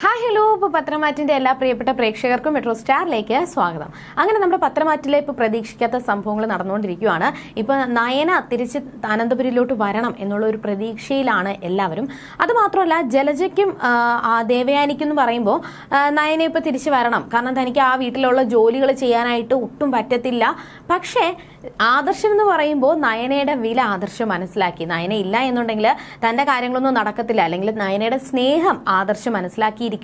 Hi! Hello ഇപ്പോൾ പത്രമാറ്റിന്റെ എല്ലാ പ്രിയപ്പെട്ട പ്രേക്ഷകർക്കും മെട്രോ സ്റ്റാറിലേക്ക് സ്വാഗതം. അങ്ങനെ നമ്മുടെ പത്രമാറ്റിലെ ഇപ്പോൾ പ്രതീക്ഷിക്കാത്ത സംഭവങ്ങൾ നടന്നുകൊണ്ടിരിക്കുകയാണ്. ഇപ്പൊ നയന തിരിച്ച് അനന്തപുരിയിലോട്ട് വരണം എന്നുള്ള ഒരു പ്രതീക്ഷയിലാണ് എല്ലാവരും. അതുമാത്രമല്ല ജലജയ്ക്കും ദേവയാനിക്കും എന്ന് പറയുമ്പോൾ നയന ഇപ്പൊ തിരിച്ചു വരണം. കാരണം തനിക്ക് ആ വീട്ടിലുള്ള ജോലികൾ ചെയ്യാനായിട്ട് ഒട്ടും പറ്റത്തില്ല. പക്ഷേ ആദർശം എന്ന് പറയുമ്പോൾ നയനയുടെ വില ആദർശം മനസ്സിലാക്കി. നയന ഇല്ല എന്നുണ്ടെങ്കിൽ തന്റെ കാര്യങ്ങളൊന്നും നടക്കത്തില്ല. അല്ലെങ്കിൽ നയനയുടെ സ്നേഹം ആദർശം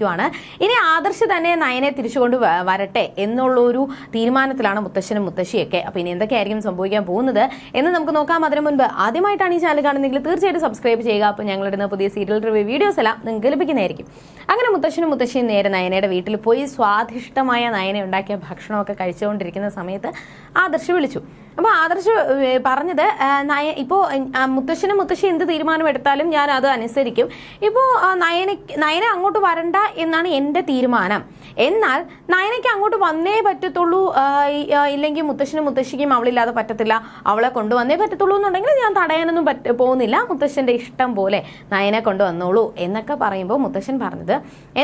മനസ്സിലാക്കിയിരിക്കുവാണ് ഇനി ആദർശ് തന്നെ നയനെ തിരിച്ചുകൊണ്ട് വരട്ടെ എന്നുള്ള ഒരു തീരുമാനത്തിലാണ് മുത്തശ്ശനും മുത്തശ്ശിയൊക്കെ. അപ്പൊ ഇനി എന്തൊക്കെയായിരിക്കും സംഭവിക്കാൻ പോകുന്നത് എന്ന് നമുക്ക് നോക്കാം. അതിനു മുൻപ് ആദ്യമായിട്ടാണ് ഈ ചാനൽ കാണുന്നതെങ്കിൽ തീർച്ചയായിട്ടും സബ്സ്ക്രൈബ് ചെയ്യുക. അപ്പോൾ ഞങ്ങളിടുന്ന പുതിയ സീരിയൽ റിവ്യൂ വീഡിയോസ് എല്ലാം നിങ്ങൾക്ക് ലഭിക്കുന്നതായിരിക്കും. അങ്ങനെ മുത്തശ്ശനും മുത്തശ്ശിയും നേരെ നയനയുടെ വീട്ടിൽ പോയി സ്വാദിഷ്ടമായ നയനെ ഉണ്ടാക്കിയ ഭക്ഷണമൊക്കെ കഴിച്ചുകൊണ്ടിരിക്കുന്ന സമയത്ത് ആദർശ് വിളിച്ചു. അപ്പോൾ ആദർശ് പറഞ്ഞത് ഇപ്പോ മുത്തശ്ശനും മുത്തശ്ശി എന്ത് തീരുമാനം എടുത്താലും ഞാൻ അത് അനുസരിക്കും. ഇപ്പോ നയന നയന അങ്ങോട്ട് വരണ്ട എന്നാണ് എന്റെ തീരുമാനം. എന്നാൽ നയനയ്ക്ക് അങ്ങോട്ട് വന്നേ പറ്റത്തുള്ളൂ ഇല്ലെങ്കിൽ മുത്തശ്ശനും മുത്തശ്ശിക്കും അവളില്ലാതെ പറ്റത്തില്ല അവളെ കൊണ്ടുവന്നേ പറ്റത്തുള്ളൂ എന്നുണ്ടെങ്കിൽ ഞാൻ തടയാനൊന്നും പറ്റ പോകുന്നില്ല. മുത്തശ്ശന്റെ ഇഷ്ടം പോലെ നയനെ കൊണ്ടുവന്നോളൂ എന്നൊക്കെ പറയുമ്പോൾ മുത്തശ്ശൻ പറഞ്ഞത്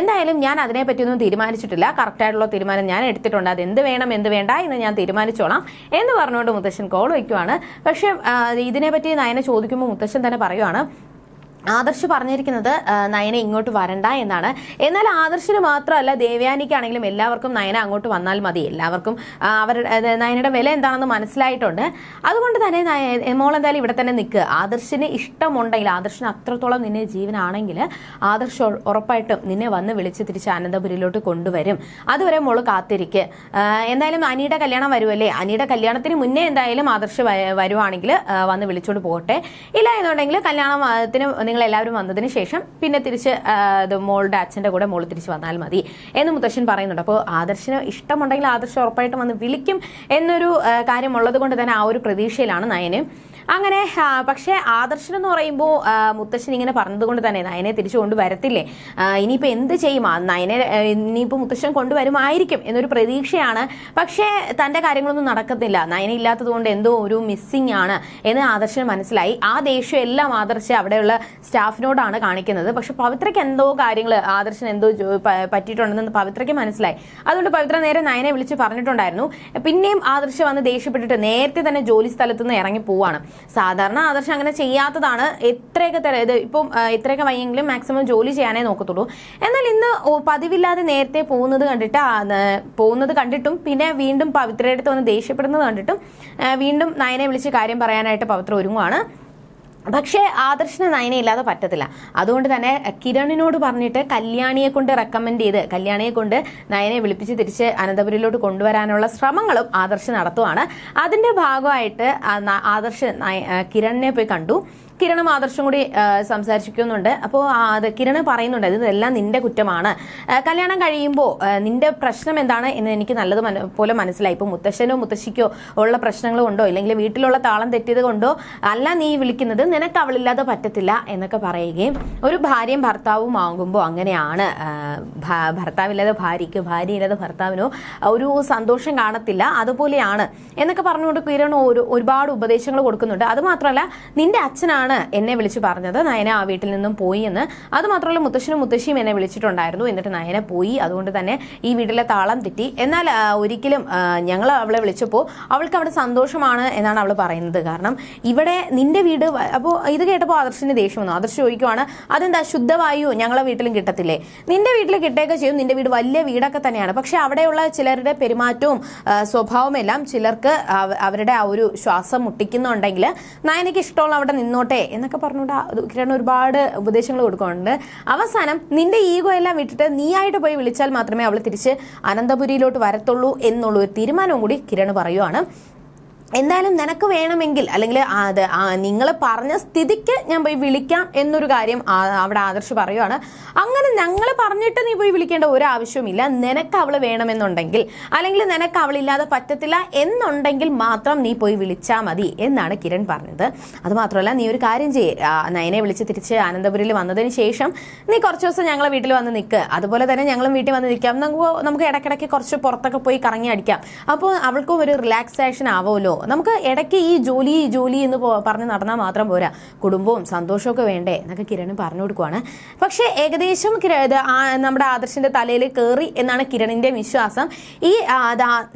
എന്തായാലും ഞാൻ അതിനെ പറ്റിയൊന്നും തീരുമാനിച്ചിട്ടില്ല. കറക്റ്റായിട്ടുള്ള തീരുമാനം ഞാൻ എടുത്തിട്ടുണ്ട്. അത് എന്ത് വേണം എന്ത് വേണ്ട എന്ന് ഞാൻ തീരുമാനിച്ചോളാം എന്ന് പറഞ്ഞുകൊണ്ട് മുത്തശ്ശൻ കോൾ വയ്ക്കുവാണ്. പക്ഷേ ഇതിനെപ്പറ്റി നയനെ ചോദിക്കുമ്പോൾ മുത്തശ്ശൻ തന്നെ പറയുവാണ് ആദർശ് പറഞ്ഞിരിക്കുന്നത് നയന ഇങ്ങോട്ട് വരണ്ട എന്നാണ്. എന്നാൽ ആദർശിന് മാത്രമല്ല ദേവയാനിക്കാണെങ്കിലും എല്ലാവർക്കും നയന അങ്ങോട്ട് വന്നാൽ മതി. എല്ലാവർക്കും അവരുടെ നയനയുടെ വില എന്താണെന്ന് മനസ്സിലായിട്ടുണ്ട്. അതുകൊണ്ട് തന്നെ മോൾ എന്തായാലും ഇവിടെ തന്നെ നിൽക്കുക ആദർശിന് ഇഷ്ടമുണ്ടെങ്കിൽ ആദർശിന് അത്രത്തോളം നിന്നെ ജീവനാണെങ്കിൽ ആദർശ് ഉറപ്പായിട്ടും നിന്നെ വന്ന് വിളിച്ച് തിരിച്ച് അനന്തപുരിയിലോട്ട് കൊണ്ടുവരും. അതുവരെ മോൾ കാത്തിരിക്കുക എന്തായാലും അനിയുടെ കല്യാണം വരുമല്ലേ അനിയുടെ കല്യാണത്തിന് മുന്നേ എന്തായാലും ആദർശ് വരുവാണെങ്കിൽ വന്ന് വിളിച്ചോണ്ട് പോകട്ടെ. ഇല്ല എന്നുണ്ടെങ്കിൽ കല്യാണത്തിന് നിങ്ങൾ എല്ലാവരും വന്നതിന് ശേഷം പിന്നെ തിരിച്ച് മോളുടെ അച്ഛന്റെ കൂടെ മോൾ തിരിച്ച് വന്നാൽ മതി എന്ന് മുത്തശ്ശൻ പറയുന്നുണ്ട്. അപ്പോൾ ആദർശിന് ഇഷ്ടമുണ്ടെങ്കിൽ ആദർശ് ഉറപ്പായിട്ടും വന്ന് വിളിക്കും എന്നൊരു കാര്യമുള്ളത് കൊണ്ട് തന്നെ ആ ഒരു പ്രതീക്ഷയിലാണ് നയന്. അങ്ങനെ പക്ഷേ ആദർശൻ എന്ന് പറയുമ്പോൾ മുത്തശ്ശൻ ഇങ്ങനെ പറഞ്ഞതുകൊണ്ട് തന്നെ നയനെ തിരിച്ചു കൊണ്ടുവരത്തില്ലേ? വരത്തില്ലേ ഇനിയിപ്പോൾ എന്ത് ചെയ്യും? നയനെ ഇനിയിപ്പോൾ മുത്തശ്ശൻ കൊണ്ടുവരുമായിരിക്കും എന്നൊരു പ്രതീക്ഷയാണ്. പക്ഷേ തന്റെ കാര്യങ്ങളൊന്നും നടക്കത്തില്ല. നയന ഇല്ലാത്തതുകൊണ്ട് എന്തോ ഒരു മിസ്സിംഗ് ആണ് എന്ന് ആദർശന് മനസ്സിലായി. ആ ദേഷ്യം എല്ലാം ആദർശ അവിടെയുള്ള സ്റ്റാഫിനോടാണ് കാണിക്കുന്നത്. പക്ഷെ പവിത്രയ്ക്ക് എന്തോ കാര്യങ്ങൾ ആദർശൻ എന്തോ പറ്റിയിട്ടുണ്ടെന്ന് പവിത്രയ്ക്ക് മനസ്സിലായി. അതുകൊണ്ട് പവിത്ര നേരെ നയനെ വിളിച്ച് പറഞ്ഞിട്ടുണ്ടായിരുന്നു. പിന്നെയും ആദർശ് വന്ന് ദേഷ്യപ്പെട്ടിട്ട് നേരത്തെ തന്നെ ജോലി സ്ഥലത്ത് നിന്ന് ഇറങ്ങി പോവാണ്. സാധാരണ ആദർശം അങ്ങനെ ചെയ്യാത്തതാണ് എത്രയൊക്കെ തര. ഇത് ഇപ്പം എത്രയൊക്കെ വയ്യെങ്കിലും മാക്സിമം ജോലി ചെയ്യാനേ നോക്കത്തുള്ളൂ. എന്നാൽ ഇന്ന് പതിവില്ലാതെ നേരത്തെ പോകുന്നത് കണ്ടിട്ട് പോകുന്നത് കണ്ടിട്ടും പിന്നെ വീണ്ടും പവിത്രയുടെ അടുത്ത് വന്ന് ദേഷ്യപ്പെടുന്നത് കണ്ടിട്ടും വീണ്ടും നയനെ വിളിച്ച് കാര്യം പറയാനായിട്ട് പവിത്ര ഒരുങ്ങുവാണ്. പക്ഷേ ആദർശ നയന ഇല്ലാതെ പറ്റത്തില്ല. അതുകൊണ്ട് തന്നെ കിരണിനോട് പറഞ്ഞിട്ട് കല്യാണിയെ കൊണ്ട് റെക്കമെൻഡ് ചെയ്ത് കല്യാണിയെ കൊണ്ട് നയനെ വിളിപ്പിച്ച് തിരിച്ച് അനന്തപുരിയിലോട്ട് കൊണ്ടുവരാനുള്ള ശ്രമങ്ങളും ആദർശ് നടത്തുവാണ്. അതിന്റെ ഭാഗമായിട്ട് ആദർശ് കിരണിനെ പോയി കണ്ടു. കിരണും ആദർശം കൂടി സംസാരിച്ചിരിക്കുന്നുണ്ട്. അപ്പോൾ കിരണ് പറയുന്നുണ്ട് ഇതെല്ലാം നിന്റെ കുറ്റമാണ്. കല്യാണം കഴിയുമ്പോൾ നിന്റെ പ്രശ്നം എന്താണ്? എന്ന് എനിക്ക് നല്ലത് പോലെ മനസ്സിലായി. ഇപ്പോൾ മുത്തശ്ശനോ മുത്തശ്ശിക്കോ ഉള്ള പ്രശ്നങ്ങൾ കൊണ്ടോ ഇല്ലെങ്കിൽ വീട്ടിലുള്ള താളം തെറ്റിയത് കൊണ്ടോ? അല്ല നീ വിളിക്കുന്നത് നിനക്ക് അവളില്ലാതെ പറ്റത്തില്ല എന്നൊക്കെ പറയുകയും ഒരു ഭാര്യയും ഭർത്താവും ആകുമ്പോൾ അങ്ങനെയാണ് ഭർത്താവില്ലാതെ ഭാര്യയ്ക്ക് ഭാര്യയില്ലാതെ ഭർത്താവിനോ ഒരു സന്തോഷം കാണത്തില്ല. അതുപോലെയാണ് എന്നൊക്കെ പറഞ്ഞുകൊണ്ട് കിരൺ ഒരു ഒരുപാട് ഉപദേശങ്ങൾ കൊടുക്കുന്നുണ്ട്. അതുമാത്രമല്ല നിന്റെ അച്ഛനാണ് എന്നെ വിളിച്ചു പറഞ്ഞത്. നയന ആ വീട്ടിൽ നിന്നും പോയി എന്ന്. അതുമാത്രമല്ല മുത്തശ്ശനും മുത്തശ്ശിയും എന്നെ വിളിച്ചിട്ടുണ്ടായിരുന്നു. എന്നിട്ട് നയന പോയി. അതുകൊണ്ട് തന്നെ ഈ വീട്ടിലെ താളം തെറ്റി. എന്നാൽ ഒരിക്കലും ഞങ്ങൾ അവളെ വിളിച്ചപ്പോൾ അവൾക്ക് അവിടെ സന്തോഷമാണ് എന്നാണ് അവൾ പറയുന്നത്. കാരണം ഇവിടെ നിന്റെ വീട് അപ്പോൾ ഇത് കേട്ടപ്പോൾ ആദർശിന് ദേഷ്യം വന്നു. ആദർശ് ചോദിക്കുവാണ് അതെന്താ? ശുദ്ധവായു ഞങ്ങളെ വീട്ടിലും കിട്ടത്തില്ലേ? നിന്റെ വീട്ടിൽ കിട്ടുകയൊക്കെ ചെയ്യും. നിന്റെ വീട് വലിയ വീടൊക്കെ തന്നെയാണ്. പക്ഷെ അവിടെയുള്ള ചിലരുടെ പെരുമാറ്റവും സ്വഭാവവും എല്ലാം ചിലർക്ക് അവരുടെ ആ ഒരു ശ്വാസം മുട്ടിക്കുന്നുണ്ടെങ്കിൽ നയനയ്ക്ക് ഇഷ്ടമുള്ള അവിടെ നിന്നോട്ടെ എന്നൊക്കെ പറഞ്ഞുകൊണ്ട് കിരൺ ഒരുപാട് ഉപദേശങ്ങൾ കൊടുക്കുന്നുണ്ട്. അവസാനം നിന്റെ ഈഗോ എല്ലാം വിട്ടിട്ട് നീയായിട്ട് പോയി വിളിച്ചാൽ മാത്രമേ അവൾ തിരിച്ച് അനന്തപുരിയിലോട്ട് വരത്തുള്ളൂ എന്നുള്ള ഒരു തീരുമാനവും കൂടി കിരൺ പറയുവാണ്. എന്തായാലും നിനക്ക് വേണമെങ്കിൽ അല്ലെങ്കിൽ അത് നിങ്ങൾ പറഞ്ഞ സ്ഥിതിക്ക് ഞാൻ പോയി വിളിക്കാം എന്നൊരു കാര്യം അവിടെ ആദർശ് പറയുവാണ്. അങ്ങനെ ഞങ്ങൾ പറഞ്ഞിട്ട് നീ പോയി വിളിക്കേണ്ട ഒരു ആവശ്യവുമില്ല. നിനക്ക് അവൾ വേണമെന്നുണ്ടെങ്കിൽ അല്ലെങ്കിൽ നിനക്ക് അവളില്ലാതെ പറ്റത്തില്ല എന്നുണ്ടെങ്കിൽ മാത്രം നീ പോയി വിളിച്ചാൽ മതി എന്നാണ് കിരൺ പറഞ്ഞത്. അതുമാത്രമല്ല നീ ഒരു കാര്യം ചെയ്യ്. നയനെ വിളിച്ച് തിരിച്ച് അനന്തപുരിൽ വന്നതിന് ശേഷം നീ കുറച്ച് ദിവസം ഞങ്ങളെ വീട്ടിൽ വന്ന് നിൽക്ക് അതുപോലെ തന്നെ ഞങ്ങളും വീട്ടിൽ വന്ന് നിൽക്കാം. നമുക്ക് നമുക്ക് ഇടയ്ക്കിടയ്ക്ക് കുറച്ച് പുറത്തൊക്കെ പോയി കറങ്ങി അടിക്കാം. അപ്പോൾ അവൾക്കും ഒരു റിലാക്സേഷൻ ആവുമല്ലോ. നമുക്ക് ഇടയ്ക്ക് ഈ ജോലി ജോലി എന്ന് പറഞ്ഞ് നടന്നാൽ മാത്രം പോരാ. കുടുംബവും സന്തോഷമൊക്കെ വേണ്ടേ? എന്നൊക്കെ കിരൺ പറഞ്ഞു കൊടുക്കുവാണ്. പക്ഷേ ഏകദേശം നമ്മുടെ ആദർശിന്റെ തലയിൽ കയറി എന്നാണ് കിരണിന്റെ വിശ്വാസം. ഈ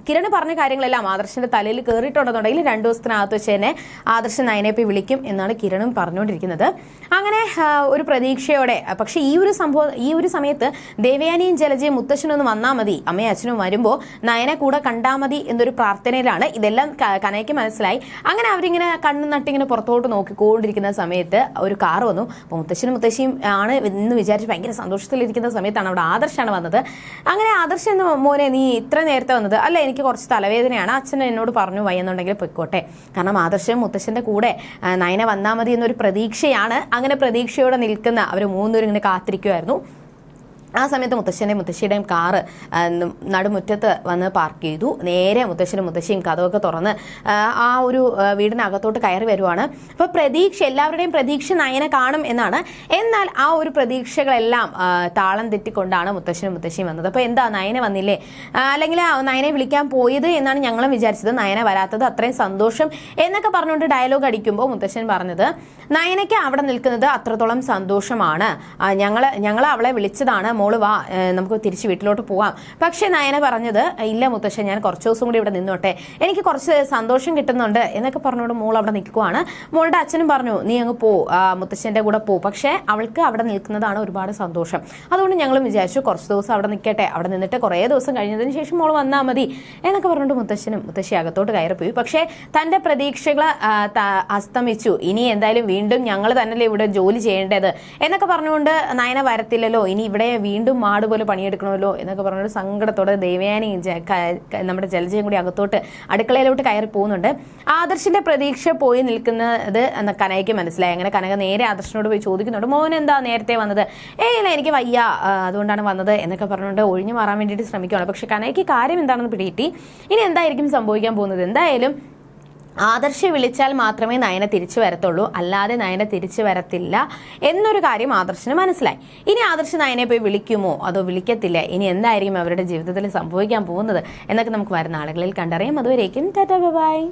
കിരൺ പറഞ്ഞ കാര്യങ്ങളെല്ലാം ആദർശിന്റെ തലയിൽ കയറിയിട്ടുണ്ടെന്നുണ്ടെങ്കിൽ രണ്ടു ദിവസത്തിനകത്ത് വെച്ച് തന്നെ ആദർശൻ നയനെ പോയി വിളിക്കും എന്നാണ് കിരണും പറഞ്ഞുകൊണ്ടിരിക്കുന്നത്. അങ്ങനെ ഒരു പ്രതീക്ഷയോടെ പക്ഷെ ഈ ഒരു സംഭവം ഈ ഒരു സമയത്ത് ദേവയാനിയും ജലജയും മുത്തശ്ശനും ഒന്ന് വന്നാൽ മതി. അമ്മയും അച്ഛനും വരുമ്പോൾ നയനെ കൂടെ കണ്ടാൽ മതി എന്നൊരു പ്രാർത്ഥനയിലാണ് ഇതെല്ലാം ക- കനയ്ക്ക് മനസ്സിലായി. അങ്ങനെ അവരിങ്ങനെ കണ്ണു നട്ടിങ്ങനെ പുറത്തോട്ട് നോക്കിക്കൊണ്ടിരിക്കുന്ന സമയത്ത് ഒരു കാർ വന്നു. അപ്പോൾ മുത്തശ്ശനും മുത്തശ്ശിയും ആണ് എന്ന് വിചാരിച്ച് ഭയങ്കര സന്തോഷത്തിലിരിക്കുന്ന സമയത്താണ് അവിടെ ആദർശാണ് വന്നത്. അങ്ങനെ ആദർശ് എന്ന് മോനെ നീ ഇത്ര നേരത്തെ വന്നത്? അല്ല എനിക്ക് കുറച്ച് തലവേദനയാണ്. അച്ഛൻ എന്നോട് പറഞ്ഞു വയ്യെന്നുണ്ടെങ്കിൽ പൊയ്ക്കോട്ടെ. കാരണം ആദർശം മുത്തശ്ശന്റെ കൂടെ നയന വന്നാൽ മതി എന്നൊരു പ്രതീക്ഷയാണ്. അങ്ങനെ പ്രതീക്ഷയോടെ നിൽക്കുന്ന അവർ മൂന്നുപേരും ഇങ്ങനെ കാത്തിരിക്കുമായിരുന്നു ആ സമയത്ത് മുത്തശ്ശന്റെയും മുത്തശ്ശിയുടെയും കാറ് നടുമുറ്റത്ത് വന്ന് പാർക്ക് ചെയ്തു. നേരെ മുത്തശ്ശനും മുത്തശ്ശിയും കഥമൊക്കെ തുറന്ന് ആ, ഒരു വീടിനകത്തോട്ട് കയറി വരുവാണ്. അപ്പോൾ പ്രതീക്ഷ എല്ലാവരുടെയും പ്രതീക്ഷ നയനെ കാണും എന്നാണ്. എന്നാൽ ആ ഒരു പ്രതീക്ഷകളെല്ലാം താളം തെറ്റിക്കൊണ്ടാണ് മുത്തശ്ശനും മുത്തശ്ശിയും വന്നത്. അപ്പോൾ എന്താ നയനെ വന്നില്ലേ? അല്ലെങ്കിൽ നയനെ വിളിക്കാൻ പോയത് എന്നാണ് ഞങ്ങളും വിചാരിച്ചത്. നയന വരാത്തത് അത്രയും സന്തോഷം എന്നൊക്കെ പറഞ്ഞുകൊണ്ട് ഡയലോഗ് അടിക്കുമ്പോൾ മുത്തശ്ശൻ പറഞ്ഞത് നയനയ്ക്ക് അവിടെ നിൽക്കുന്നത് അത്രത്തോളം സന്തോഷമാണ്. ഞങ്ങൾ ഞങ്ങൾ അവളെ വിളിച്ചതാണ്. മോൾ വാ നമുക്ക് തിരിച്ച് വീട്ടിലോട്ട് പോവാം. പക്ഷേ നയന പറഞ്ഞത് ഇല്ല മുത്തശ്ശൻ ഞാൻ കുറച്ച് ദിവസം കൂടി ഇവിടെ നിന്നോട്ടെ. എനിക്ക് കുറച്ച് സന്തോഷം കിട്ടുന്നുണ്ട് എന്നൊക്കെ പറഞ്ഞുകൊണ്ട് മോൾ അവിടെ നിൽക്കുവാണ്. മോളുടെ അച്ഛനും പറഞ്ഞു നീ അങ്ങ് പോ മുത്തശ്ശന്റെ കൂടെ പോ. പക്ഷേ അവൾക്ക് അവിടെ നിൽക്കുന്നതാണ് ഒരുപാട് സന്തോഷം. അതുകൊണ്ട് ഞങ്ങളും വിചാരിച്ചു കുറച്ച് ദിവസം അവിടെ നിൽക്കട്ടെ. അവിടെ നിന്നിട്ട് കുറേ ദിവസം കഴിഞ്ഞതിന് ശേഷം മോൾ വന്നാൽ മതി എന്നൊക്കെ പറഞ്ഞുകൊണ്ട് മുത്തശ്ശനും മുത്തശ്ശി അകത്തോട്ട് കയറിപ്പോയി പക്ഷേ തന്റെ പ്രതീക്ഷകൾ അസ്തമിച്ചു. ഇനി എന്തായാലും വീണ്ടും ഞങ്ങൾ തന്നെയല്ലേ ഇവിടെ ജോലി ചെയ്യേണ്ടത്? എന്നൊക്കെ പറഞ്ഞുകൊണ്ട് നയന വരത്തില്ലല്ലോ ഇനി ഇവിടെ വീണ്ടും മാട് പോലെ പണിയെടുക്കണമല്ലോ എന്നൊക്കെ പറഞ്ഞൊരു സങ്കടത്തോടെ ക- നമ്മുടെ ജലജയും കൂടി അകത്തോട്ട് അടുക്കളയിലോട്ട് കയറി പോകുന്നുണ്ട്. ആദർശിന്റെ പ്രതീക്ഷ പോയി നിൽക്കുന്നത് കനയ്ക്ക് മനസ്സിലായി. അങ്ങനെ കനക നേരെ ആദർശനോട് പോയി ചോദിക്കുന്നുണ്ട്. മോൻ എന്താ നേരത്തെ വന്നത്? ഏയ് ഇല്ല എനിക്ക് വയ്യ. അതുകൊണ്ടാണ് വന്നത് എന്നൊക്കെ പറഞ്ഞുകൊണ്ട് ഒഴിഞ്ഞു മാറാൻ വേണ്ടിയിട്ട് ശ്രമിക്കുകയാണ് പക്ഷെ കനയ്ക്ക് കാര്യം എന്താണെന്ന് പിടികിട്ടി. ഇനി എന്തായിരിക്കും സംഭവിക്കാൻ പോകുന്നത്? എന്തായാലും ആദർശ വിളിച്ചാൽ മാത്രമേ നയന തിരിച്ചു വരത്തുള്ളൂ. അല്ലാതെ നയന തിരിച്ചു വരത്തില്ല എന്നൊരു കാര്യം ആദർശന് മനസ്സിലായി. ഇനി ആദർശ് നയനെ പോയി വിളിക്കുമോ? അതോ വിളിക്കത്തില്ല? ഇനി എന്തായിരിക്കും അവരുടെ ജീവിതത്തിൽ സംഭവിക്കാൻ പോകുന്നത്? എന്നൊക്കെ നമുക്ക് വരുന്ന ആളുകളിൽ കണ്ടറിയാം. അതുവരേക്കും ടാറ്റാ ബൈ